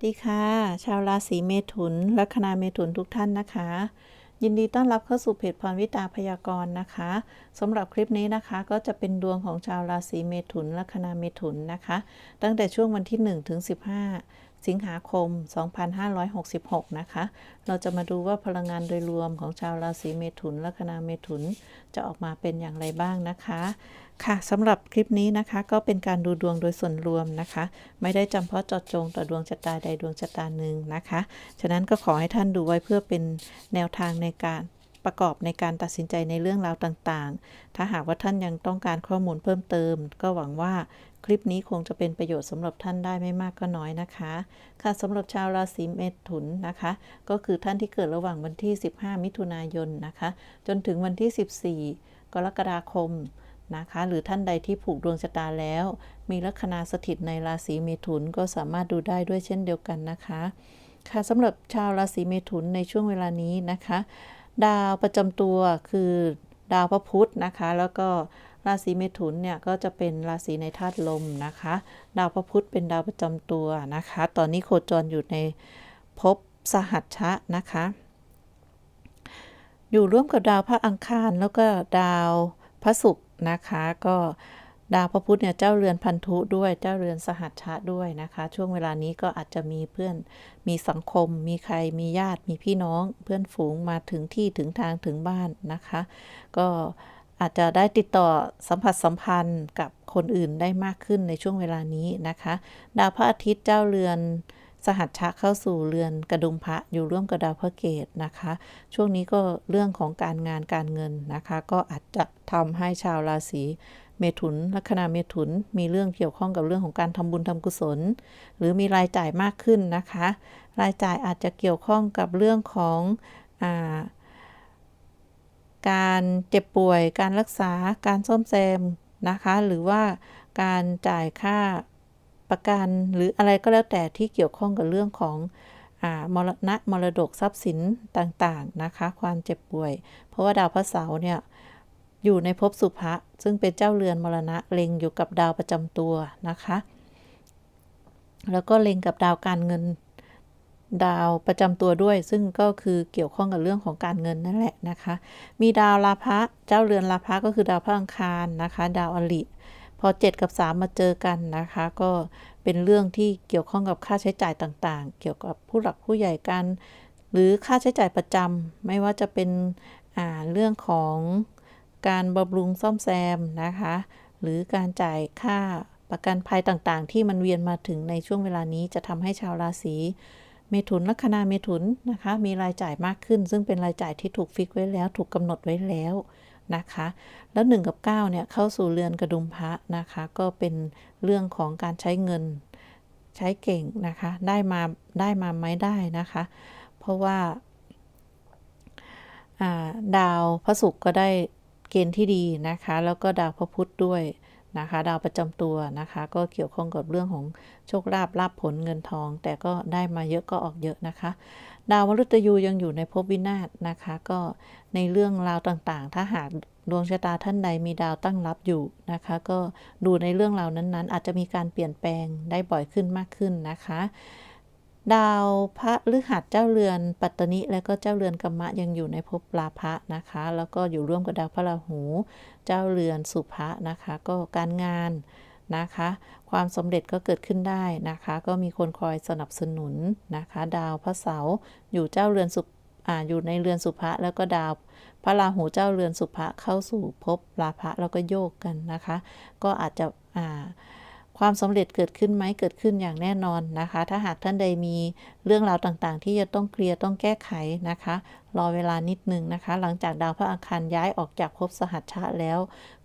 สวัสดีค่ะ ชาวราศีเมถุน ลัคนาเมถุนทุกท่านนะคะ ยินดีต้อนรับเข้าสู่เพจพรวิตาพยากรณ์นะคะสำหรับคลิปนี้นะคะก็จะเป็นดวงของชาวราศีเมถุน ลัคนาเมถุนนะคะ ตั้งแต่ช่วงวันที่ 1 ถึง 15 สิงหาคม 2566 นะคะ เราจะมาดูว่าพลังงานโดยรวมของชาวราศีเมถุนลัคนาเมถุนจะออกมาเป็นอย่างไรบ้างนะคะ ค่ะสำหรับคลิปนี้นะคะก็เป็นการดูดวงโดยส่วนรวมนะคะ ไม่ได้จำเพาะเจาะจงต่อดวงชะตาใดดวงชะตาหนึ่งนะคะ ฉะนั้นก็ขอให้ท่านดูไว้เพื่อเป็นแนวทางในการประกอบในการตัดสินใจในเรื่องราวต่างๆ ถ้าหากว่าท่านยังต้องการข้อมูลเพิ่มเติม ก็หวังว่า ลิปนี้คงจะเป็นประโยชน์สำหรับท่านได้ไม่มากก็น้อยนะคะ ค่ะสำหรับชาวราศีเมถุนนะคะ ก็คือท่านที่เกิดระหว่างวันที่ 15 มิถุนายนนะคะ จนถึงวันที่ 14 กรกฎาคมนะคะ หรือท่านใดที่ผูกดวงชะตาแล้ว มีลัคนาสถิตในราศีเมถุนก็สามารถดูได้ด้วยเช่นเดียวกันนะคะ ค่ะสำหรับชาวราศีเมถุนในช่วงเวลานี้นะคะ ดาวประจำตัวคือดาวพระพุธนะคะ แล้วก็ ราศีเมถุนเนี่ยก็จะเป็นราศีในธาตุลมนะคะ ดาวพระพุธเป็นดาวประจำตัวนะคะ ตอนนี้โคจรอยู่ในภพสหัชชะนะคะ อยู่ร่วมกับดาวพระอังคารแล้วก็ดาวพระศุกร์นะคะ ก็ดาวพระพุธเนี่ยเจ้าเรือนพันธุด้วยเจ้าเรือนสหัชชะด้วยนะคะ ช่วงเวลานี้ก็อาจจะมีเพื่อนมีสังคม มีใครมีญาติมีพี่น้อง เพื่อนฝูงมาถึงที่ถึงทางถึงบ้านนะคะ ก็ อาจจะได้ติดต่อสัมผัสสัมพันธ์กับคนอื่นได้มากขึ้นในช่วงเวลานี้นะคะ ดาวพระอาทิตย์เจ้าเรือนสหัชชะเข้าสู่เรือนกระดุมพระอยู่ร่วมกับดาวพระเกตนะคะ ช่วงนี้ก็เรื่องของการงานการเงินนะคะ ก็อาจจะทำให้ชาวราศีเมถุนลัคนาเมถุนมีเรื่องเกี่ยวข้องกับเรื่องของการทำบุญทำกุศล หรือมีรายจ่ายมากขึ้นนะคะ รายจ่ายอาจจะเกี่ยวข้องกับเรื่องของอ่า การเจ็บป่วย การรักษา การซ่อมแซมนะคะ หรือว่าการจ่ายค่าประกัน หรืออะไรก็แล้วแต่ที่เกี่ยวข้องกับเรื่องของมรณะมรดกทรัพย์สินต่างๆนะคะ ความเจ็บป่วย เพราะว่าดาวพระเสาร์เนี่ยอยู่ในภพสุภะซึ่งเป็นเจ้าเรือนมรณะเล็งอยู่กับดาวประจำตัวนะคะ แล้วก็เล็งกับดาวการเงิน ดาวประจำตัวด้วย ซึ่งก็คือเกี่ยวข้องกับเรื่องของการเงินนั่นแหละนะคะ มีดาวลาภะเจ้าเรือนลาภะก็คือดาวพระอังคารนะคะ ดาวอริพอ 7 กับ 3 มาเจอกันนะคะ ก็เป็นเรื่องที่เกี่ยวข้องกับค่าใช้จ่ายต่างๆ เกี่ยวกับผู้หลักผู้ใหญ่กัน หรือค่าใช้จ่ายประจำไม่ว่าจะเป็นเรื่องของการบำรุงซ่อมแซมนะคะ หรือการจ่ายค่าประกันภัยต่างๆ ที่มันเวียนมาถึงในช่วงเวลานี้จะทำให้ชาวราศี เมถุนลัคนาเมถุนนะคะ มีรายจ่ายมากขึ้น ซึ่งเป็นรายจ่ายที่ถูกฟิกไว้แล้ว ถูกกำหนดไว้แล้วนะคะ แล้ว 1 กับ9เนี่ยเข้าสู่เรือนกระดุมพระนะคะ ก็เป็นเรื่องของการใช้เงินใช้เก่งนะคะ ได้มาได้มาไหมได้นะคะ เพราะว่าดาวพระศุกร์ก็ได้เกณฑ์ที่ดีนะคะ แล้วก็ดาวพระพุธด้วย นะคะ ดาวประจำตัวนะคะ ก็เกี่ยวข้องกับเรื่องของโชคลาภลาภผลเงินทอง แต่ก็ได้มาเยอะก็ออกเยอะนะคะ ดาวมฤตยูยังอยู่ในภพวินาศนะคะ ก็ในเรื่องราวต่างๆ ถ้าหากดวงชะตาท่านใดมีดาวตั้งรับอยู่นะคะ ก็ดูในเรื่องราวนั้นๆ อาจจะมีการเปลี่ยนแปลงได้บ่อยขึ้นมากขึ้นนะคะ ดาวพระฤหัสเจ้าเรือนปัตตนิและก็เจ้าเรือนกรรมะยังอยู่ในภพลาภะนะคะ แล้วก็อยู่ร่วมกับดาวพระราหู เจ้าเรือนสุภะนะคะ ก็การงานนะคะ ความสำเร็จก็เกิดขึ้นได้นะคะ ก็มีคนคอยสนับสนุนนะคะ ดาวพระเสาร์อยู่เจ้าเรือนสุอ่าอยู่ในเรือนสุภะแล้วก็ดาวพระราหูเจ้าเรือนสุภะเข้าสู่ภพลาภะแล้วก็โยกกันนะคะ ก็อาจจะอ่า ความสำเร็จเกิดขึ้นไหมเกิดขึ้นอย่างแน่นอนนะคะ ถ้าหากท่านใดมีเรื่องราวต่างๆ ที่จะต้องเคลียร์ต้องแก้ไขนะคะ รอเวลานิดนึงนะคะ หลังจากดาวพระอังคารย้ายออกจากภพสหัชชะแล้ว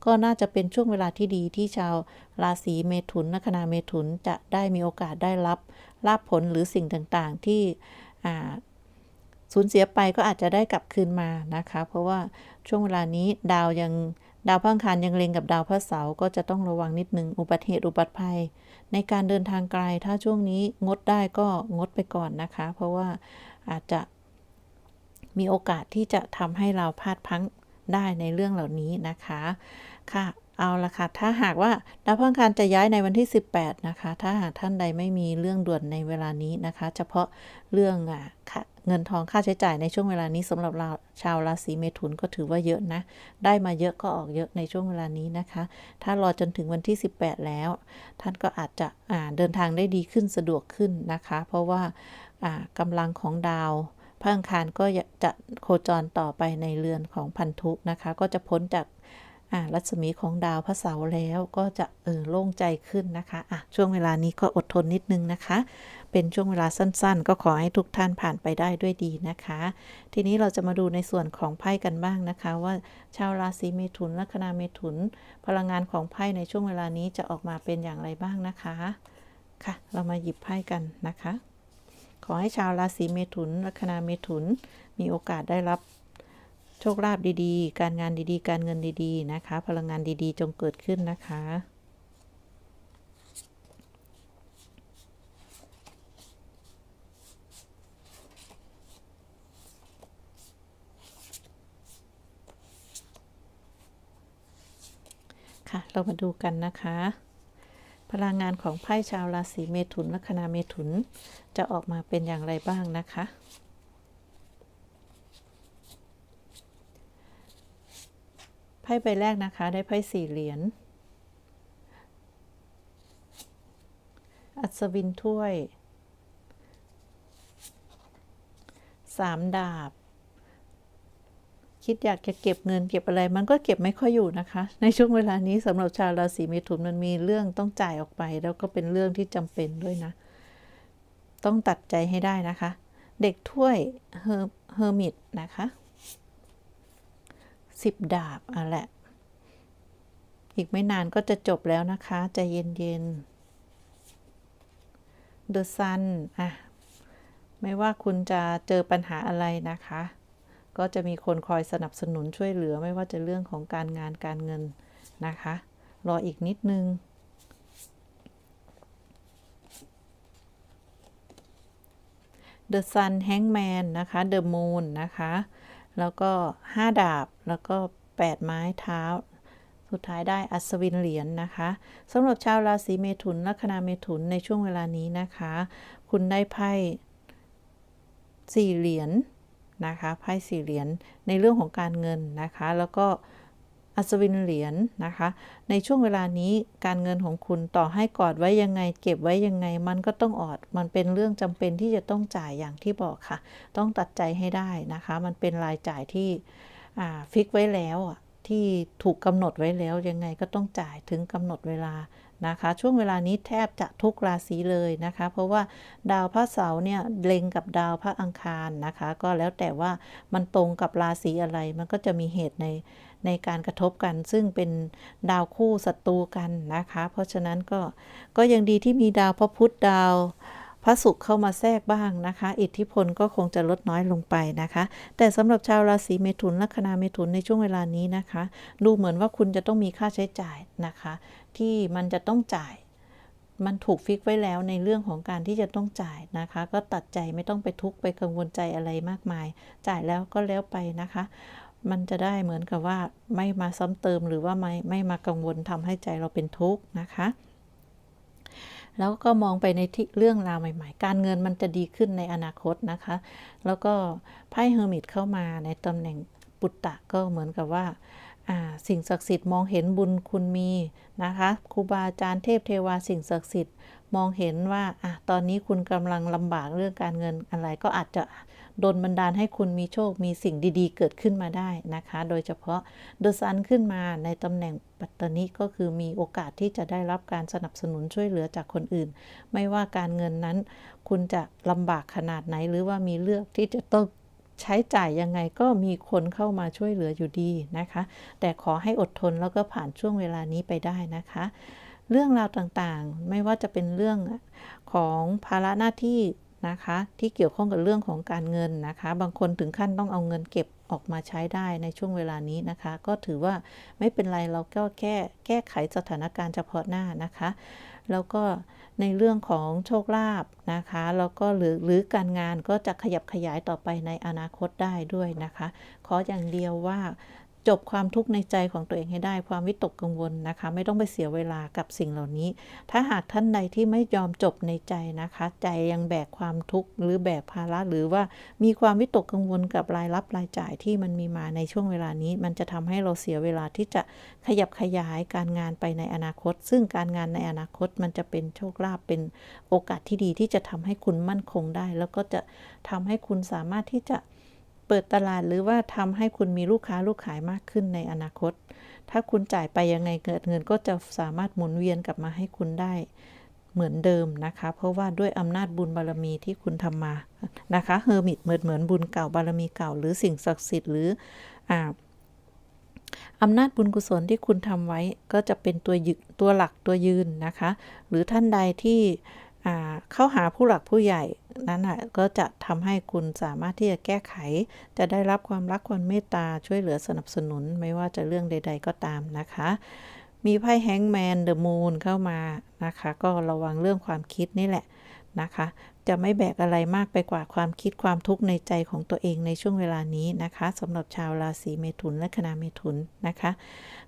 ก็น่าจะเป็นช่วงเวลาที่ดีที่ชาวราศีเมถุนนัคนาเมถุนจะได้มีโอกาสได้รับลาภผลหรือสิ่งต่างๆ ที่สูญเสียไปก็อาจจะได้กลับคืนมานะคะ เพราะว่าช่วงเวลานี้ดาวยัง ดาวพอังคารยังเล็งกับดาวพระเสาร์ก็จะต้องระวังนิดนึงอุบัติเหตุอุบัติภัย ในการเดินทางไกลถ้าช่วงนี้งดได้ก็งดไปก่อนนะคะ เพราะว่าอาจจะมีโอกาสที่จะทำให้เราพลาดพังได้ในเรื่องเหล่านี้นะคะ ค่ะ เอาละค่ะ ถ้าหากว่าดาวพฤหัสจะย้ายในวันที่ 18 นะคะ ถ้าหากท่านใดไม่มีเรื่องด่วนในเวลานี้นะคะ เฉพาะเรื่องอะเงินทองค่าใช้จ่ายในช่วงเวลานี้สำหรับเราชาวราศีเมถุนก็ถือว่าเยอะนะ ได้มาเยอะก็ออกเยอะในช่วงเวลานี้นะคะ ถ้ารอจนถึงวันที่ 18 แล้ว ท่านก็อาจจะเดินทางได้ดีขึ้นสะดวกขึ้นนะคะ เพราะว่ากำลังของดาวพระอังคารก็จะโคจรต่อไปในเรือนของพันธุนะคะ ก็จะพ้นจาก รัศมีของดาวพระเสาร์แล้วก็จะเออโล่งใจขึ้นนะคะอะช่วงเวลานี้ก็อดทนนิดนึงนะคะ เป็นช่วงเวลาสั้นๆ ก็ขอให้ทุกท่านผ่านไปได้ด้วยดีนะคะ ทีนี้เราจะมาดูในส่วนของไพ่กันบ้างนะคะ ว่าชาวราศีเมถุนลัคนาเมถุน พลังงานของไพ่ในช่วงเวลานี้จะออกมาเป็นอย่างไรบ้างนะคะค่ะเรามาหยิบไพ่กันนะคะ ขอให้ชาวราศีเมถุนลัคนาเมถุน มีโอกาสได้รับ โชคลาภดีๆ การงานดีๆ การเงินดีๆ นะคะ พลังงานดีๆ จงเกิดขึ้นนะคะ ค่ะ เรามาดูกันนะคะ พลังงานของไพ่ชาวราศีเมถุนลัคนาเมถุนจะออกมาเป็นอย่างไรบ้างนะคะ ไพ่ใบแรกนะคะ ได้ไพ่สี่เหรียญ อัศวินถ้วย สามดาบ คิดอยากจะเก็บเงินเก็บอะไร มันก็เก็บไม่ค่อยอยู่นะคะ ในช่วงเวลานี้สำหรับชาวราศีเมถุนมันมีเรื่องต้องจ่ายออกไป แล้วก็เป็นเรื่องที่จำเป็นด้วยนะ ต้องตัดใจให้ได้นะคะ เด็กถ้วยเฮอร์มิตนะคะ สิบดาบอะแหละ อีกไม่นานก็จะจบแล้วนะคะใจเย็นๆ The Sun อะไม่ว่าคุณจะเจอปัญหาอะไรนะคะ ก็จะมีคนคอยสนับสนุนช่วยเหลือไม่ว่าจะเรื่องของการงานการเงินนะคะ รออีกนิดนึง The Sun Hangman นะคะ The Moon นะคะ แล้วก็ 5 ดาบ แล้วก็ 8 ไม้เท้า สุดท้ายได้อัศวินเหรียญนนะคะสำหรับชาวราศีเมถุนลัคนาเมถุนในช่วงเวลานี้นะคะ คุณได้ไพ่สี่เหรียญนนะคะไพ่สี่เหรียญในเรื่องของการเงินนะคะ แล้วก็ อัศวินเหรียญนนะคะ ในช่วงเวลานี้การเงินของคุณต่อให้กอดไว้ยังไง เก็บไว้ยังไง มันก็ต้องออด มันเป็นเรื่องจำเป็นที่จะต้องจ่ายอย่างที่บอกค่ะ ต้องตัดใจให้ได้นะคะ มันเป็นรายจ่ายที่ฟิกไว้แล้วที่ถูกกำหนดไว้แล้วยังไงก็ต้องจ่ายถึงกำหนดเวลา นะคะช่วงเวลานี้แทบจะทุกราศีเลยนะคะ เพราะว่าดาวพระเสาร์เนี่ยเล็งกับดาวพระอังคารนะคะ ก็แล้วแต่ว่ามันตรงกับราศีอะไร มันก็จะมีเหตุในในการกระทบกัน ซึ่งเป็นดาวคู่ศัตรูกันนะคะ เพราะฉะนั้นก็ก็ยังดีที่มีดาวพระพุธดาวพระศุกร์เข้ามาแทรกบ้างนะคะ อิทธิพลก็คงจะลดน้อยลงไปนะคะ แต่สำหรับชาวราศีเมถุนลัคนาเมถุนในช่วงเวลานี้นะคะ ดูเหมือนว่าคุณจะต้องมีค่าใช้จ่ายนะคะ ที่มันจะต้องจ่าย มันถูกฟิกไว้แล้วในเรื่องของการที่จะต้องจ่ายนะคะ ก็ตัดใจไม่ต้องไปทุกข์ไปกังวลใจอะไรมากมาย จ่ายแล้วก็แล้วไปนะคะ มันจะได้เหมือนกับว่าไม่มาซ้ำเติมหรือว่าไม่ไม่มากังวลทำให้ใจเราเป็นทุกข์นะคะแล้วก็มองไปในที่เรื่องราวใหม่ ๆ การเงินมันจะดีขึ้นในอนาคตนะคะ แล้วก็ไพ่เฮอร์มิตเข้ามาในตำแหน่งปุตตะก็เหมือนกับว่า สิ่งศักดิ์สิทธิ์มองเห็นบุญคุณมีนะคะครูบาอาจารย์เทพเทวาสิ่งศักดิ์สิทธิ์มองเห็นว่าอะตอนนี้คุณกำลังลำบากเรื่องการเงินอะไรก็อาจจะโดนบันดาลให้คุณมีโชคมีสิ่งดีๆ เกิดขึ้นมาได้นะคะ โดยเฉพาะเดอะซันขึ้นมาในตำแหน่งปัตตานีก็คือมีโอกาสที่จะได้รับการสนับสนุนช่วยเหลือจากคนอื่น ไม่ว่าการเงินนั้น คุณจะลำบากขนาดไหนหรือว่ามีเลือกที่จะต้อง ใช้จ่ายยังไงก็มีคนเข้ามาช่วยเหลืออยู่ดีนะคะ แต่ขอให้อดทนแล้วก็ผ่านช่วงเวลานี้ไปได้นะคะ เรื่องราวต่างๆ ไม่ว่าจะเป็นเรื่องของภาระหน้าที่นะคะ ที่เกี่ยวข้องกับเรื่องของการเงินนะคะ บางคนถึงขั้นต้องเอาเงินเก็บ ออกมาใช้ได้ในช่วงเวลานี้นะคะ ก็ถือว่าไม่เป็นไรเราก็แค่แก้ไขสถานการณ์เฉพาะหน้านะคะ แล้วก็ในเรื่องของโชคลาภนะคะแล้วก็หรือหรือการงานก็จะขยับขยายต่อไปในอนาคตได้ด้วยนะคะ ขออย่างเดียวว่า จบความทุกข์ในใจของตัวเองให้ได้ความวิตกกังวลนะคะ ไม่ต้องไปเสียเวลากับสิ่งเหล่านี้ ถ้าหากท่านใดที่ไม่ยอมจบในใจนะคะ ใจยังแบกความทุกข์หรือแบกภาระหรือว่ามีความวิตกกังวลกับรายรับรายจ่ายที่มันมีมาในช่วงเวลานี้ มันจะทำให้เราเสียเวลาที่จะขยับขยายการงานไปในอนาคต ซึ่งการงานในอนาคตมันจะเป็นโชคลาภเป็นโอกาสที่ดีที่จะทำให้คุณมั่นคงได้ แล้วก็จะทำให้คุณสามารถที่จะ เปิดตลาดหรือว่าทำให้คุณมีลูกค้าลูกขายมากขึ้นในอนาคต ถ้าคุณจ่ายไปยังไงเกิดเงินก็จะสามารถหมุนเวียนกลับมาให้คุณได้เหมือนเดิมนะคะ เพราะว่าด้วยอำนาจบุญบารมีที่คุณทำมานะคะเฮอร์มิตเหมือนเหมือนบุญเก่าบารมีเก่า หรือสิ่งศักดิ์สิทธิ์หรืออ่าอำนาจบุญกุศลที่คุณทำไว้ก็จะเป็นตัวยึตัวหลักตัวยืนนะคะ หรือท่านใดที่ เข้าหาผู้หลักผู้ใหญ่นั้นอะก็จะทำให้คุณสามารถที่จะแก้ไข จะได้รับความรักความเมตตาช่วยเหลือสนับสนุนไม่ว่าจะเรื่องใด ๆ ก็ตามนะคะ มีไพ่แฮงแมนเดอะมูนเข้ามานะคะ ก็ระวังเรื่องความคิดนี่แหละนะคะ จะไม่แบกอะไรมากไปกว่าความคิดความทุกข์ในใจของตัวเองในช่วงเวลานี้นะคะสำหรับชาวราศีเมถุนและคณะเมถุนนะคะ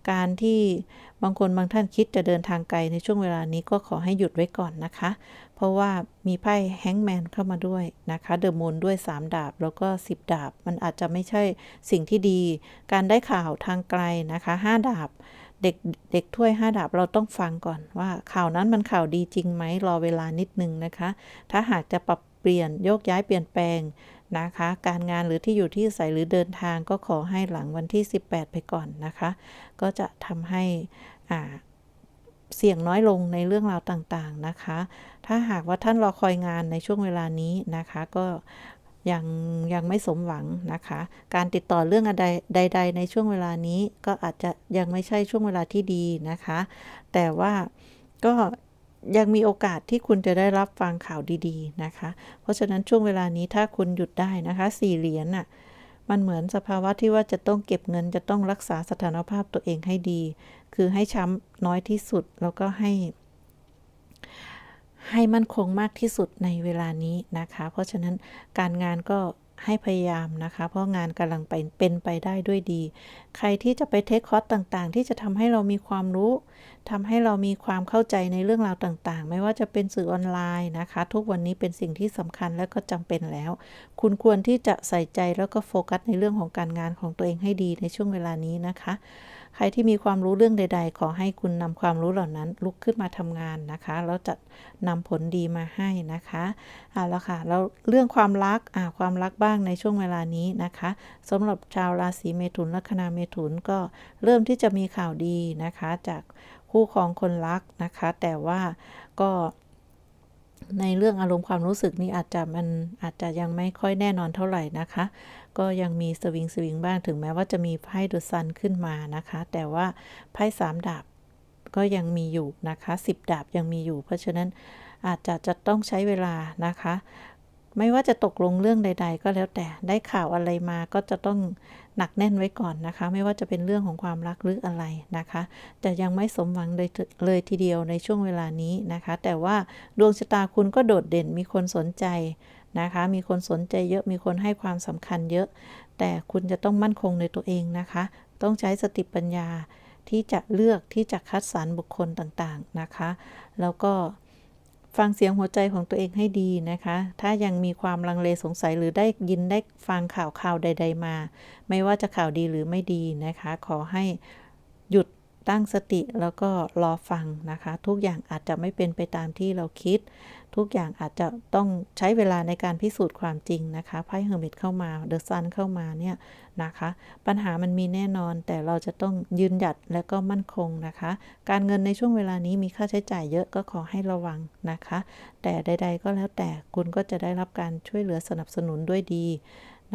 การที่บางคนบางท่านคิดจะเดินทางไกลในช่วงเวลานี้ก็ขอให้หยุดไว้ก่อนนะคะ เพราะว่ามีไพ่แฮงแมนเข้ามาด้วยนะคะเดอะมูนด้วย 3 ดาบแล้วก็ 10 ดาบ มันอาจจะไม่ใช่สิ่งที่ดี การได้ข่าวทางไกลนะคะ 5 ดาบ เด็กเด็กถ้วยห้าดาบเราต้องฟังก่อนว่าข่าวนั้นมันข่าวดีจริงไหมรอเวลานิดนึงนะคะ ถ้าหากจะปรับเปลี่ยนโยกย้ายเปลี่ยนแปลงนะคะ การงานหรือที่อยู่ที่ใส่หรือเดินทางก็ขอให้หลังวันที่ 18 ไปก่อนนะคะ ก็จะทำให้อ่าเสี่ยงน้อยลงในเรื่องราวต่างๆนะคะ ถ้าหากว่าท่านรอคอยงานในช่วงเวลานี้นะคะ ก็ ยังยังไม่สมหวังนะคะ การติดต่อเรื่องอะไรใดในช่วงเวลานี้ก็อาจจะยังไม่ใช่ช่วงเวลาที่ดีนะคะ แต่ว่าก็ยังมีโอกาสที่คุณจะได้รับฟังข่าวดีๆนะคะ เพราะฉะนั้นช่วงเวลานี้ถ้าคุณหยุดได้นะคะสี่เหรียญน่ะมันเหมือนสภาวะที่ว่าจะต้องเก็บเงินจะต้องรักษาสถานภาพตัวเองให้ดี คือให้ช้ำน้อยที่สุดแล้วก็ให้ ให้มั่นคงมากที่สุดในเวลานี้นะคะ เพราะฉะนั้นการงานก็ให้พยายามนะคะ เพราะงานกำลังไปเป็นไปได้ด้วยดี ใครที่จะไปเทคคอร์สต่างๆ ที่จะทำให้เรามีความรู้ทำให้เรามีความเข้าใจในเรื่องราวต่างๆ ไม่ว่าจะเป็นสื่อออนไลน์นะคะ ทุกวันนี้เป็นสิ่งที่สำคัญและก็จำเป็นแล้ว คุณควรที่จะใส่ใจแล้วก็โฟกัสในเรื่องของการงานของตัวเองให้ดีในช่วงเวลานี้นะคะ ใครที่มีความรู้เรื่องใด ๆ ขอให้คุณนำความรู้เหล่านั้น ลุกขึ้นมาทำงานนะคะ แล้วจะนำผลดีมาให้นะคะเอาละค่ะแล้วเรื่องความรักอ่าความรักบ้างในช่วงเวลานี้นะคะสำหรับชาวราศีเมถุนลัคนาเมถุนก็เริ่มที่จะมีข่าวดีนะคะ จากคู่ครองคนรักนะคะ แต่ว่าก็ ในเรื่องอารมณ์ความรู้สึกนี้อาจจะมันอาจจะยังไม่ค่อยแน่นอนเท่าไหร่นะคะ ก็ยังมีสวิงสวิงบ้างถึงแม้ว่าจะมีไพ่ดุซันขึ้นมานะคะ แต่ว่าไพ่สามดาบก็ยังมีอยู่นะคะสิบดาบยังมีอยู่ เพราะฉะนั้นอาจจะจะต้องใช้เวลานะคะ ไม่ว่าจะตกลงเรื่องใด ๆ ก็แล้วแต่ได้ข่าวอะไรมาก็จะต้อง หนักแน่นไว้ก่อนนะคะ ไม่ว่าจะเป็นเรื่องของความรักหรืออะไรนะคะแต่ยังไม่สมหวังเลยเลยทีเดียวในช่วงเวลานี้นะคะ แต่ว่าดวงชะตาคุณก็โดดเด่นมีคนสนใจนะคะ มีคนสนใจเยอะมีคนให้ความสำคัญเยอะ แต่คุณจะต้องมั่นคงในตัวเองนะคะ ต้องใช้สติปัญญาที่จะเลือกที่จะคัดสรรบุคคลต่างๆนะคะ แล้วก็ ฟังเสียงหัวใจของตัวเองให้ดีนะคะ ถ้ายังมีความลังเลสงสัยหรือได้ยินได้ฟังข่าวข่าวใด ๆ มา ไม่ว่าจะข่าวดีหรือไม่ดีนะคะ ขอให้หยุด ตั้งสติแล้วก็รอฟังนะคะ ทุกอย่างอาจจะไม่เป็นไปตามที่เราคิด ทุกอย่างอาจจะต้องใช้เวลาในการพิสูจน์ความจริงนะคะไพ่เฮอร์มิตเข้ามาเดอะซันเข้ามาเนี่ยนะคะ ปัญหามันมีแน่นอนแต่เราจะต้องยืนหยัดและก็มั่นคงนะคะ การเงินในช่วงเวลานี้มีค่าใช้จ่ายเยอะก็ขอให้ระวังนะคะ แต่ใด ๆ ก็แล้วแต่คุณก็จะได้รับการช่วยเหลือสนับสนุนด้วยดี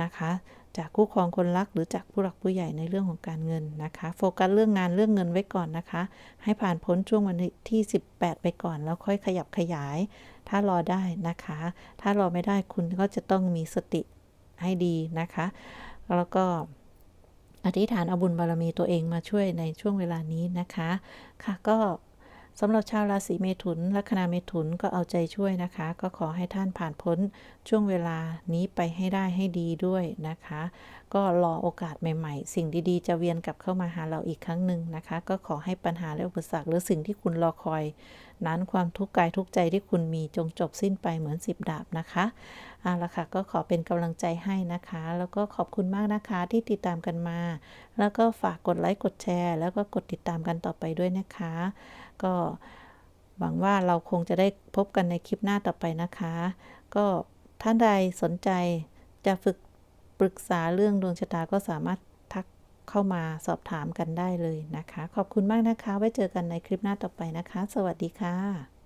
นะคะ จากคู่ครองคนรักหรือจากผู้หลักผู้ใหญ่ในเรื่องของการเงินนะคะ โฟกัสเรื่องงานเรื่องเงินไว้ก่อนนะคะ ให้ผ่านพ้นช่วงวันที่ 18 ไปก่อน แล้วค่อยขยับขยาย ถ้ารอได้นะคะ ถ้ารอไม่ได้คุณก็จะต้องมีสติให้ดีนะคะ แล้วก็อธิษฐานเอาบุญบารมีตัวเองมาช่วยในช่วงเวลานี้นะคะ ค่ะก็ สำหรับชาวราศีเมถุน ลัคนาเมถุนก็เอาใจช่วยนะคะ ก็ขอให้ท่านผ่านพ้นช่วงเวลานี้ไปให้ได้ให้ดีด้วยนะคะ ก็รอโอกาสใหม่ๆ สิ่งดีๆ จะเวียนกลับเข้ามาหาเราอีกครั้งหนึ่งนะคะ ก็ขอให้ปัญหาและอุปสรรคหรือสิ่งที่คุณรอคอย นั้นความทุกข์กายทุกใจที่คุณมีจงจบสิ้นไปเหมือนสิบดาบนะคะเอาละค่ะก็ขอเป็นกำลังใจให้นะคะ แล้วก็ขอบคุณมากนะคะที่ติดตามกันมา แล้วก็ฝากกดไลค์กดแชร์ แล้วก็กดติดตามกันต่อไปด้วยนะคะ ก็หวังว่าเราคงจะได้พบกันในคลิปหน้าต่อไปนะคะ ก็ท่านใดสนใจจะฝึกปรึกษาเรื่องดวงชะตาก็สามารถทักเข้ามาสอบถามกันได้เลยนะคะ ขอบคุณมากนะคะ ไว้เจอกันในคลิปหน้าต่อไปนะคะ สวัสดีค่ะ